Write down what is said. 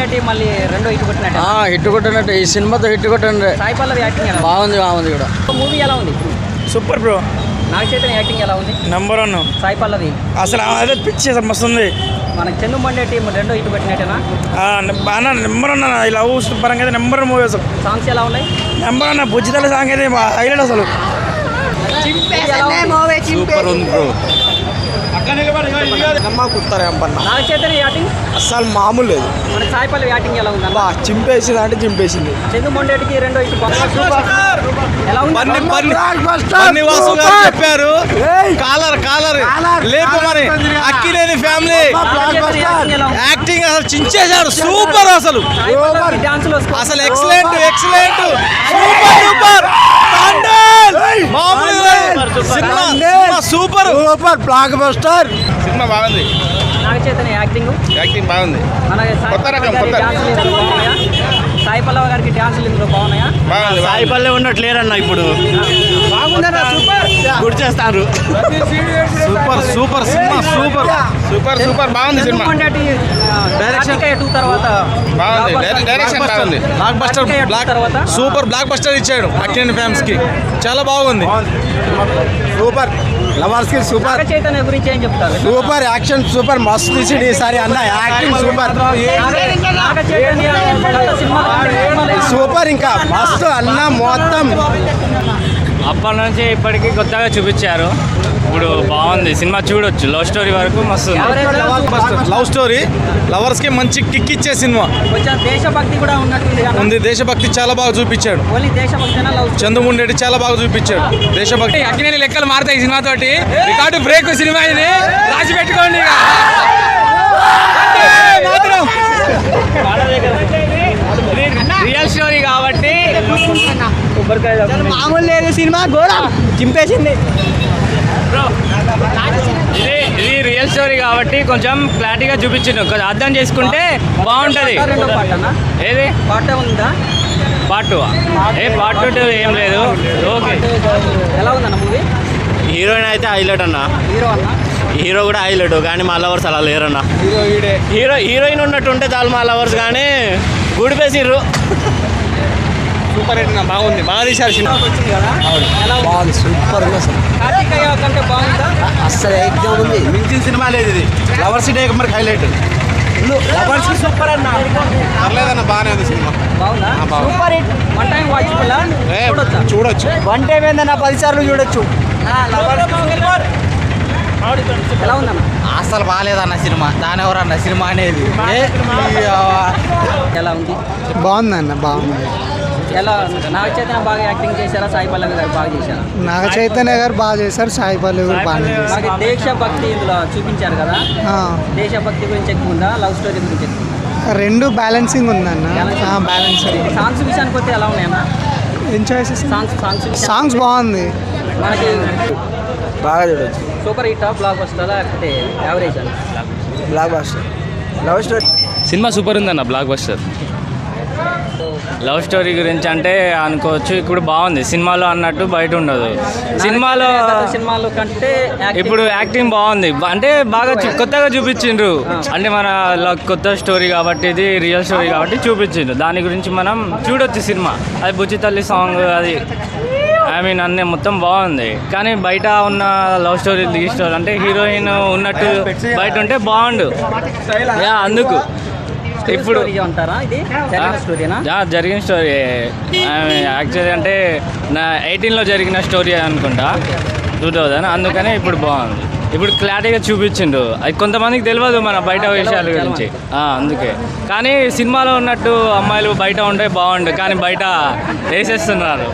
మొండేటి మళ్ళీ రెండో ఇటు కొట్టినట్టు? హిట్ కొట్టినట్టు. ఈ సినిమాతో హిట్ కొట్టండి సాయి పల్లవి యాక్టింగ్ ఎలా? బాగుంది బాగుంది కూడా. మూవీ ఎలా ఉంది? Super bro Naga Chaitanya acting ఎలా ఉంది? Number one Sai Pallavi. అసలు అదే పిచ్చి అసలు మస్తు ఉంది. మనకి చందు మొండేటి రెండో ఇటు కొట్టినట్టేనా? బాగా నెంబర్ వన్ ఈ లవ్ పరంగా అయితే నెంబర్ మూవీ అసలు. సాంగ్స్ ఎలా ఉన్నాయి? నెంబర్ వన్ బుజ్జితల సాంగ్ అయితే హైలైట్ అసలు. ఎలా ఉంది? సూపర్ యాక్టింగ్ అస్సలు మామూలు లేదు. మన సాయి పల్లవి యాక్టింగ్ ఎలా ఉంది బా చింపేసింది. అంటే చింపేసింది చందు మొండేటికి రెండో ఇటు ఎలా ఉంది? పన్ని పన్ని పన్ని వాసు గారు చెప్పారు. Collar collar. లేపమని Akkineni family. Acting అసలు చించేశాడు. సూపర్ అసలు. అసలు ఎక్సలెంట్ ఎక్సలెంట్ సూపర్ సూపర్ మామూలు సినిమా సూపర్ బ్లాక్ బస్టర్ సినిమా బాగుంది. నాగ చైతన్య యాక్టింగ్ యాక్టింగ్ బాగుంది. మన సాయి కొత్త రకం, కొత్త. పల్లవి గారికి డాన్సులు ఇందులో బాగున్నాయా? బాగుంది సాయి పల్లె ఉన్నట్టు లేరన్న ఇప్పుడు. గుర్తు చేస్తారు సూపర్ సూపర్ సినిమా సూపర్. సూపర్ సూపర్ బాగుంది సినిమా. డైరెక్షన్ టూ తర్వాత బాగుంది. డైరె- డైరెక్షన్ బాగుంది. Blockbuster Karthikeya two block తర్వాత. సూపర్ బ్లాక్ బస్టర్ ఇచ్చాడు అక్కినేని ఫ్యాన్స్కి. చాలా బాగుంది. సూపర్ లవర్స్కి సూపర్ చైతన్య గురించి ఏం చెప్తారు? సూపర్ యాక్షన్ సూపర్ మస్తు తీసిండు ఈసారి అన్న. యాక్టింగ్ సూపర్ సూపర్ ఇంకా మస్తు అన్న మొత్తం. అప్పటి నుంచి ఇప్పటికి కొత్తగా చూపించారు. ఇప్పుడు బాగుంది. సినిమా చూడొచ్చు. లవ్ స్టోరీ వరకు మస్తు లవ్ స్టోరీ లవర్స్కి మంచి కిక్ ఇచ్చే సినిమా. కొంచెం దేశభక్తి కూడా. ఉంది. దేశభక్తి చాలా బాగా చూపించాడు. లవ్ చంద్రముండెడ్డి చాలా బాగా చూపించాడు. దేశభక్తి. అక్కినేని లెక్కలు మారుతాయి ఈ సినిమా తోటి రికార్డు బ్రేక్ సినిమా ఇది. రాసి పెట్టుకోండి. మాత్రం. రియల్ స్టోరీ కాబట్టి మామూలు లేదు సినిమా ఘోరం చింపేసింది. ఇది ఇది రియల్ స్టోరీ కాబట్టి కొంచెం క్లారిటీగా చూపించిండు. కొంచెం అర్థం చేసుకుంటే బాగుంటది. ఏది? పాట ఉందా? పార్ట్ టూ ఏ పార్ట్ టూ ఏం లేదు. ఓకే. ఎలా ఉందన్న మూవీ హీరోయిన్ అయితే హైలైట్ అన్న. హీరో అన్న? హీరో కూడా హైలైట్ కానీ మా లవర్స్ అలా లేరన్న. హీరో హీరోయిన్ ఉన్నట్టు ఉంటే చాలు మా లవర్స్ కానీ గుడిపేసిర్రు. సూపర్ హిట్ బాగుంది. బాగా తీశారు సినిమా. బాగుంది సూపర్ అసలు ఎగ్జామ్ ఉంది. మించిన సినిమా లేదు ఇది. లవర్స్ డే మరి హైలైట్ లవర్స్కి సూపర్ అన్న. పర్లేదన్న బాగానే ఉంది సినిమా. బాగుందా? బాగుంది. Super hit. One time watch ఏ, చూడొచ్చా? చూడొచ్చు. వన్ టైం ఏందన్న? పది సార్లు చూడొచ్చు. ఎలా ఉందన్న? అసలు బాగాలేదన్న సినిమా. దాని ఎవరన్న సినిమా అనేది? ఎలా ఉంది? బాగుందన్న బాగుంది. ఎలా నాగ చైతన్య బాగా యాక్టింగ్ చేశారా? సాయి పల్లవి గారు బాగా చేశారా? నాగ చైతన్య గారు బాగా చేశారు సాయి పల్లవి బాగానే చేశారు. మనకి దేశభక్తి ఇందులో చూపించారు కదా? ఆ, దేశభక్తి గురించి ఎక్కువ ఉందా? లవ్ స్టోరీ గురించి ఎక్కువ? రెండు బ్యాలెన్సింగ్ ఉందన్న. బ్యాలెన్సింగ్ సాంగ్స్ విషయానికి వస్తే ఎలా ఉన్నాయన్న ఎంజాయ్ చేసి సాంగ్స్ సాంగ్స్ సాంగ్స్ బాగుంది. మనకి బాగా చూడొచ్చు. సూపర్ హిట్ బ్లాక్ వస్తుందా లేకపోతే యావరేజ్ అని బ్లాక్ బాస్టర్ లవ్ స్టోరీ సినిమా సూపర్ ఉందన్న బ్లాక్ బస్టర్ లవ్ స్టోరీ గురించి అంటే అనుకోవచ్చు. ఇప్పుడు బాగుంది. సినిమాలో అన్నట్టు బయట ఉండదు. సినిమాలో సినిమాలో కంటే ఇప్పుడు యాక్టింగ్ బాగుంది. అంటే బాగా చూ- కొత్తగా చూపించిండ్రు. అంటే మన కొత్త స్టోరీ కాబట్టి ఇది రియల్ స్టోరీ కాబట్టి చూపించిండ్రు. దాని గురించి మనం చూడొచ్చు సినిమా. అది బుజ్జి తల్లి సాంగ్ అది. ఐ మీన్ అన్నీ మొత్తం బాగుంది. కానీ బయట ఉన్న లవ్ స్టోరీ ఈ స్టోరీ అంటే హీరోయిన్ ఉన్నట్టు బయట ఉంటే బాగుండు. యా అందుకు. ఇప్పుడు స్టోరీ అంటారా ఇది? జరిగిన స్టోరీనా జరిగిన స్టోరీ యాక్చువల్లీ అంటే నా ఎయిటీన్లో జరిగిన స్టోరీ అనుకుంటా. Two thousand. అందుకనే ఇప్పుడు బాగుంది. ఇప్పుడు క్లారిటీగా చూపించిండు. అది కొంతమందికి తెలియదు మన బయట విషయాల గురించి. అందుకే. కానీ సినిమాలో ఉన్నట్టు అమ్మాయిలు బయట ఉంటే బాగుండు. కానీ బయట వేసేస్తున్నారు.